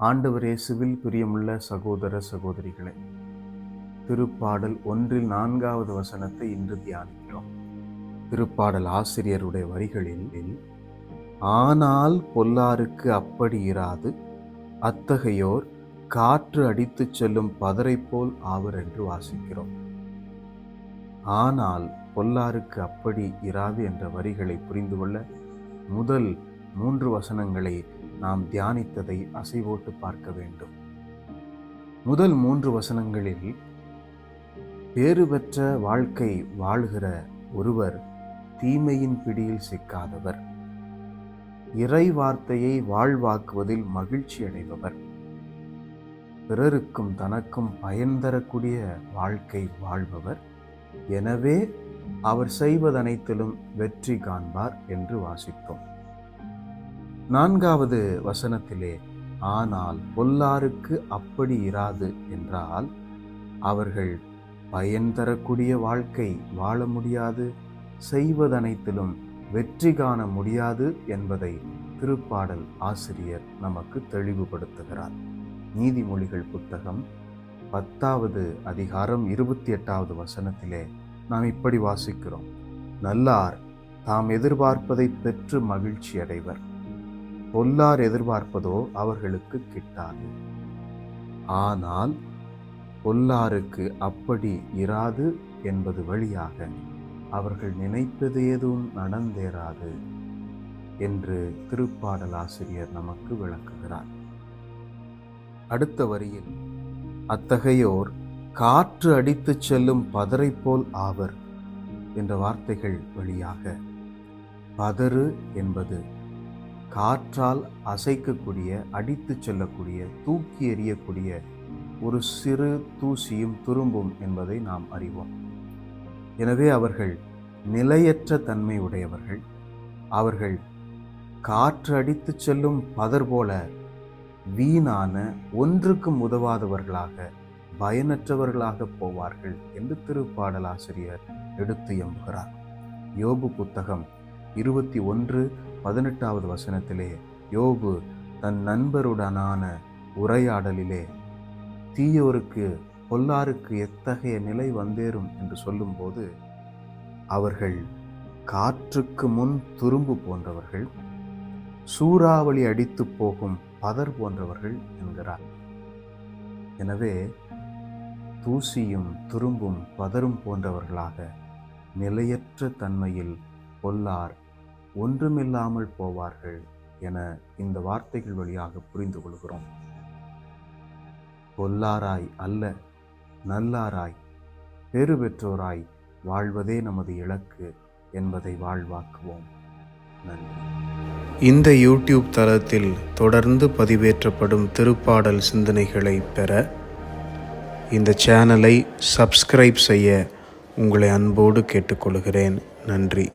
ஆண்டவர் இயேசுவில் பிரியமுள்ள சகோதர சகோதரிகளே திருப்பாடல் ஒன்றில் நான்காவது வசனத்தை இன்று தியானிக்கிறோம். திருப்பாடல் ஆசிரியருடைய வரிகளில் ஆனால் பொல்லாருக்கு அப்படி இராது அத்தகையோர் காற்று அடித்துச் செல்லும் பதரை போல் ஆவர் என்று வாசிக்கிறோம். ஆனால் பொல்லாருக்கு அப்படி இராது என்ற வரிகளை புரிந்து கொள்ள முதல் மூன்று வசனங்களை நாம் தியானித்ததை அசைவோட்டு பார்க்க வேண்டும். முதல் மூன்று வசனங்களில் பேறு பெற்ற வாழ்க்கை வாழ்கிற ஒருவர் தீமையின் பிடியில் சிக்காதவர். இறை வார்த்தையை வாழ்வாக்குவதில் மகிழ்ச்சி அடைபவர். பிறருக்கும் தனக்கும் பயன் தரக்கூடிய வாழ்க்கை வாழ்பவர். எனவே அவர் செய்வதனைத்திலும் வெற்றி காண்பார் என்று வாசித்தோம். நான்காவது வசனத்திலே ஆனால் பொல்லாருக்கு அப்படி இராது என்றால் அவர்கள் பயன் தரக்கூடிய வாழ்க்கை வாழ முடியாது செய்வதனைத்திலும் வெற்றி காண முடியாது என்பதை திருப்பாடல் ஆசிரியர் நமக்கு தெளிவுபடுத்துகிறார். நீதிமொழிகள் புத்தகம் பத்தாவது அதிகாரம் இருபத்தி எட்டாவது வசனத்திலே நாம் இப்படி வாசிக்கிறோம். நல்லார் தாம் எதிர்பார்ப்பதை பெற்று மகிழ்ச்சி அடைவர் பொல்லார் எதிர்பார்ப்பதோ அவர்களுக்கு கிட்டாது. ஆனால் பொல்லாருக்கு அப்படி இராது என்பது வழியாக அவர்கள் நினைப்பது எதுவும் நடந்தேறாது என்று திருப்பாடல் ஆசிரியர் நமக்கு விளக்குகிறார். அடுத்த வரியில் அத்தகையோர் காற்று அடித்துச் செல்லும் பதரை போல் ஆவர் என்ற வார்த்தைகள் வழியாக பதறு என்பது காற்றால் அசைக்கக்கூடிய அடித்துச் செல்லக்கூடிய தூக்கி எறியக்கூடிய ஒரு சிறு தூசியும் துரும்பும் என்பதை நாம் அறிவோம். எனவே அவர்கள் நிலையற்ற தன்மை உடையவர்கள். அவர்கள் காற்று அடித்துச் செல்லும் பதர் போல வீணான ஒன்றுக்கும் உதவாதவர்களாக பயனற்றவர்களாக போவார்கள் என்று திருப்பாடலாசிரியர் எடுத்து எம்புகிறார். யோபு புத்தகம் இருபத்தி ஒன்று பதினெட்டாவது வசனத்திலே யோபு தன் நண்பருடனான உரையாடலிலே தீயோருக்கு பொல்லாருக்கு எத்தகைய நிலை வந்தேறும்? என்று சொல்லும்போது அவர்கள் காற்றுக்கு முன் துரும்பு போன்றவர்கள் சூறாவளி அடித்து போகும் பதர் போன்றவர்கள் என்கிறார். எனவே தூசியும் துரும்பும் பதரும் போன்றவர்களாக நிலையற்ற தன்மையில் பொல்லார் ஒன்றுமில்லாமல் போவார்கள் என இந்த வார்த்தைகள் வழியாக புரிந்து கொள்கிறோம். பொல்லாராய் அல்ல நல்லாராய் பெரு பெற்றோராய் வாழ்வதே நமது இலக்கு என்பதை வாழ்வாக்குவோம். நன்றி. இந்த யூடியூப் தளத்தில் தொடர்ந்து பதிவேற்றப்படும் திருப்பாடல் சிந்தனைகளை பெற இந்த சேனலை சப்ஸ்கிரைப் செய்ய உங்களை அன்போடு கேட்டுக்கொள்கிறேன். நன்றி.